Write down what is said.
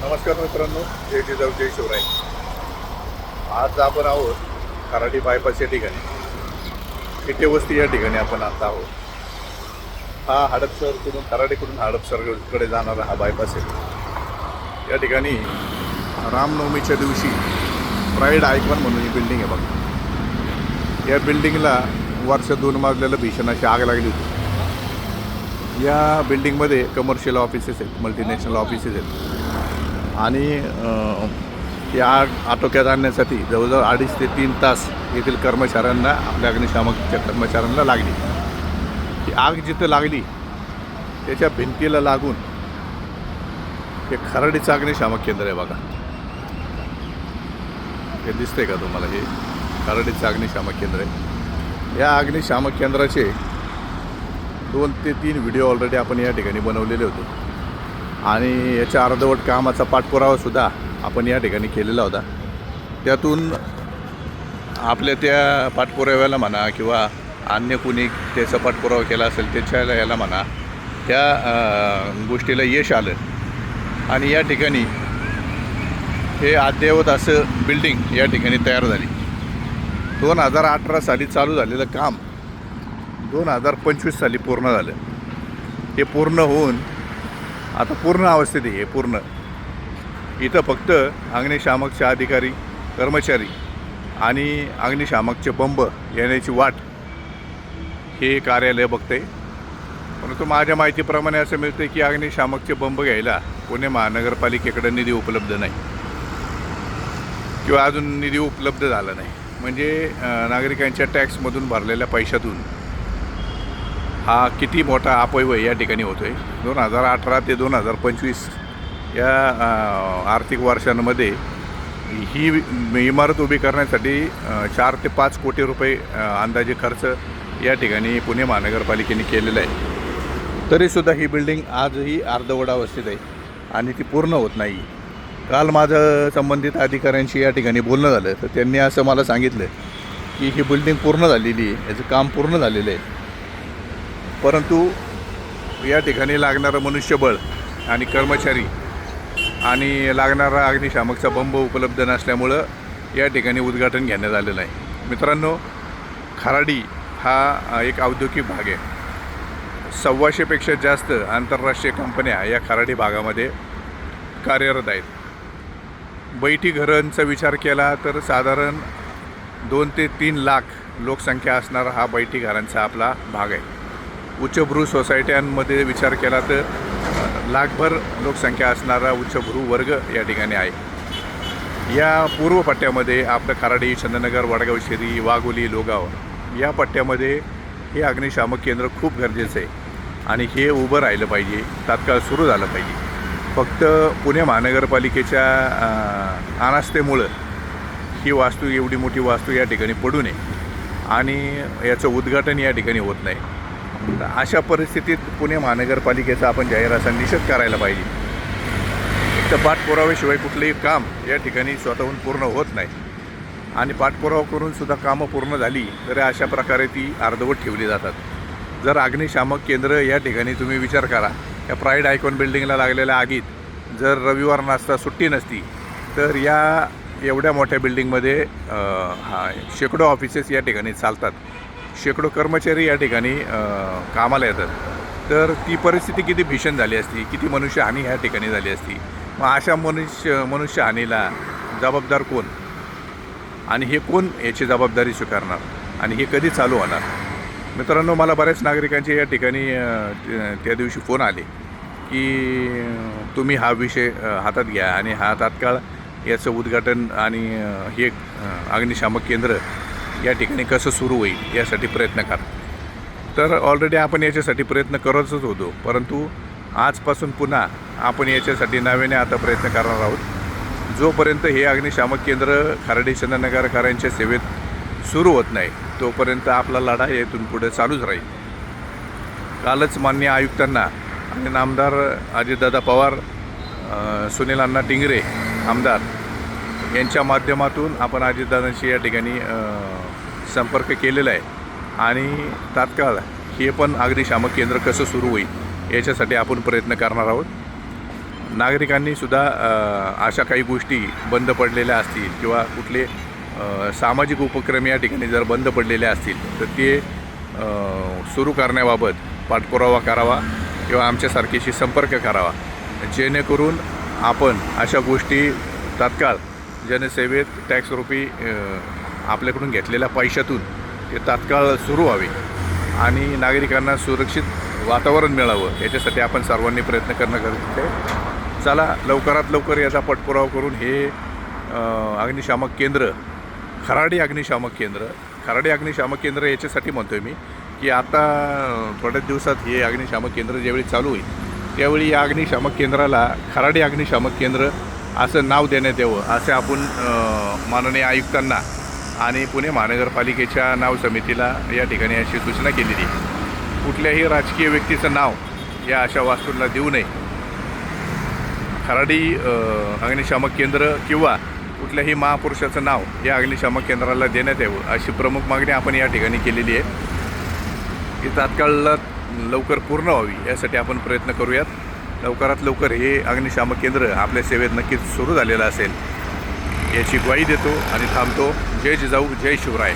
नमस्कार मित्रांनो जय जिजाऊ जय शिवराय. आज आपण आहोत खराडी बायपास या ठिकाणी. किटे वस्ती या ठिकाणी आपण आता आहोत? हा हडपसरकडून खराडीकडून हडपसरकडे जाणारा हा बायपास आहे. या ठिकाणी रामनवमीच्या दिवशी प्राईड आयकॉन म्हणून ही बिल्डिंग आहे बघा. या बिल्डिंगला वर्ष दोन मजल्याला भीषण अशी आग लागली होती. या बिल्डिंगमध्ये कमर्शियल ऑफिसेस आहेत मल्टीनॅशनल ऑफिसेस आहेत. आणि ती आग आटोक्यात आणण्यासाठी जवळजवळ अडीच ते तीन तास येथील कर्मचाऱ्यांना आपल्या अग्निशामकच्या कर्मचाऱ्यांना लागली. ती आग जिथं लागली त्याच्या भिंतीला लागून हे खराडीचं अग्निशामक केंद्र आहे बघा. हे दिसतंय का तुम्हाला? हे खराडीचं अग्निशामक केंद्र आहे. या अग्निशामक केंद्राचे दोन ते तीन व्हिडिओ ऑलरेडी आपण या ठिकाणी बनवलेले होते. आणि याच्या अर्धवट कामाचा पाठपुरावासुद्धा आपण या ठिकाणी केलेला होता. त्यातून आपल्या त्या पाठपुराव्याला म्हणा किंवा अन्य कुणी त्याचा पाठपुरावा केला असेल त्याच्या याला म्हणा त्या गोष्टीला यश आलं. आणि या ठिकाणी हे अद्ययावत असं बिल्डिंग या ठिकाणी तयार झाली. दोन हजार अठरा साली चालू झालेलं काम दोन हजार पंचवीस साली पूर्ण झालं. हे पूर्ण होऊन आता पूर्ण अवस्थेत आहे पूर्ण. इथं फक्त अग्निशामकचे अधिकारी कर्मचारी आणि अग्निशामकचे बंब येण्याची वाट हे कार्यालय बघते परंतु माझ्या माहितीप्रमाणे असं मिळतं की अग्निशामकचे बंब घ्यायला पुणे महानगरपालिकेकडे निधी उपलब्ध नाही. किंवा अजून निधी उपलब्ध झाला नाही. म्हणजे नागरिकांच्या टॅक्समधून भरलेल्या पैशातून हा किती मोठा अपव्यय या ठिकाणी होतो आहे दोन हजार अठरा ते दोन हजार पंचवीस या आर्थिक वर्षांमध्ये ही इमारत उभी करण्यासाठी चार ते पाच कोटी रुपये अंदाजे खर्च या ठिकाणी पुणे महानगरपालिकेने केलेला आहे. तरीसुद्धा ही बिल्डिंग आजही अर्धवट अवस्थेत आहे आणि ती पूर्ण होत नाही. काल माझं संबंधित अधिकाऱ्यांशी या ठिकाणी बोलणं झालं तर त्यांनी असं मला सांगितलं की ही बिल्डिंग पूर्ण झालेली आहे याचं काम पूर्ण झालेलं आहे. परंतु या ठिकाणी लागणारं मनुष्यबळ आणि कर्मचारी आणि लागणारा अग्निशामकचा बंब उपलब्ध नसल्यामुळं या ठिकाणी उद्घाटन घेण्यात आलेलं आहे. मित्रांनो खराडी हा एक औद्योगिक भाग आहे. सव्वाशेपेक्षा जास्त आंतरराष्ट्रीय कंपन्या या खराडी भागामध्ये कार्यरत आहेत. बैठी घरांचा विचार केला तर साधारण दोन ते तीन लाख लोकसंख्या असणारा हा बैठी घरांचा आपला भाग आहे. उच्चभ्रू सोसायट्यांमध्ये विचार केला तर लाखभर लोकसंख्या असणारा उच्चभ्रू वर्ग या ठिकाणी आहे. या पूर्व पट्ट्यामध्ये आपलं खराडी चंदनगर वडगाव शेरी वाघोली लोगाव या पट्ट्यामध्ये हे अग्निशामक केंद्र खूप गरजेचं आहे. आणि हे उभं राहिलं पाहिजे तात्काळ सुरू झालं पाहिजे. फक्त पुणे महानगरपालिकेच्या अनास्थेमुळं ही वास्तू एवढी मोठी वास्तू या ठिकाणी पडू नये. आणि याचं उद्घाटन या ठिकाणी होत नाही. तर अशा परिस्थितीत पुणे महानगरपालिकेचा आपण जाहीर असा निषेध करायला पाहिजे. एक तर पाठपुराव्याशिवाय कुठलंही काम या ठिकाणी स्वतःहून पूर्ण होत नाही. आणि पाठपुरावा करून सुद्धा कामं पूर्ण झाली तर अशा प्रकारे ती अर्धवट ठेवली जातात. जर अग्निशामक केंद्र या ठिकाणी तुम्ही विचार करा या प्राईड आयकॉन बिल्डिंगला लागलेल्या आगीत जर रविवार नसता सुट्टी नसती तर या एवढ्या मोठ्या बिल्डिंगमध्ये हा शेकडो ऑफिसेस या ठिकाणी चालतात. शेकडो कर्मचारी या ठिकाणी कामाला येतात. तर ती परिस्थिती किती भीषण झाली असती किती मनुष्यहानी ह्या ठिकाणी झाली असती. मग अशा मनुष्य मनुष्यहानीला जबाबदार कोण? आणि हे कोण याची जबाबदारी स्वीकारणार? आणि हे कधी चालू होणार? मित्रांनो मला बऱ्याच नागरिकांचे या ठिकाणी त्या दिवशी फोन आले की तुम्ही हा विषय हातात घ्या आणि हा तात्काळ याचं उद्घाटन आणि हे अग्निशामक केंद्र या ठिकाणी कसं सुरू होईल यासाठी प्रयत्न करा. तर ऑलरेडी आपण याच्यासाठी प्रयत्न करतच होतो परंतु आजपासून पुन्हा आपण याच्यासाठी नव्याने आता प्रयत्न करणार आहोत. जोपर्यंत हे अग्निशामक केंद्र खराडी चंदनगरकरांच्या सेवेत सुरू होत नाही तोपर्यंत आपला लढा येथून पुढे चालूच राहील. कालच मान्य आयुक्तांना आणि नामदार अजितदादा पवार सुनील अण्णा टिंगरे आमदार यांच्या माध्यमातून आपण अजितदादांशी या ठिकाणी संपर्क केलेला आहे. आणि तात्काळ हे पण अग्निशामक केंद्र कसं सुरू होईल याच्यासाठी आपण प्रयत्न करणार आहोत. नागरिकांनी सुद्धा अशा काही गोष्टी बंद पडलेल्या असतील किंवा कुठले सामाजिक उपक्रम या ठिकाणी जर बंद पडलेले असतील तर ते सुरू करण्याबाबत पाठपुरावा करावा किंवा आमच्यासारखीशी संपर्क करावा. जेणेकरून आपण अशा गोष्टी तात्काळ जनसेवेत टॅक्स आपल्याकडून घेतलेल्या पैशातून ते तात्काळ सुरू व्हावे आणि नागरिकांना सुरक्षित वातावरण मिळावं याच्यासाठी आपण सर्वांनी प्रयत्न करणं गरजेचं आहे. चला लवकरात लवकर याचा पाठपुरावा करून हे अग्निशामक केंद्र खराडी अग्निशामक केंद्र खराडी अग्निशामक केंद्र याच्यासाठी म्हणतो आहे मी की आता थोड्याच दिवसात हे अग्निशामक केंद्र ज्यावेळी चालू होईल त्यावेळी या अग्निशामक केंद्राला खराडी अग्निशामक केंद्र असं नाव देण्यात यावं असे आपण माननीय आयुक्तांना आणि पुणे महानगरपालिकेच्या नाव समितीला या ठिकाणी अशी सूचना केलेली आहे. कुठल्याही राजकीय व्यक्तीचं नाव या अशा वास्तूंना देऊ नये. खराडी अग्निशामक केंद्र किंवा कुठल्याही महापुरुषाचं नाव या अग्निशामक केंद्राला देण्यात यावं अशी प्रमुख मागणी आपण या ठिकाणी केलेली आहे. ही तात्काळ लवकर पूर्ण व्हावी यासाठी आपण प्रयत्न करूयात. लवकरात लवकर हे अग्निशामक केंद्र आपल्या सेवेत नक्कीच सुरू झालेलं असेल. याची ग्वाही देतो आणि थांबतो. जय जिजाऊ जय शिवराय.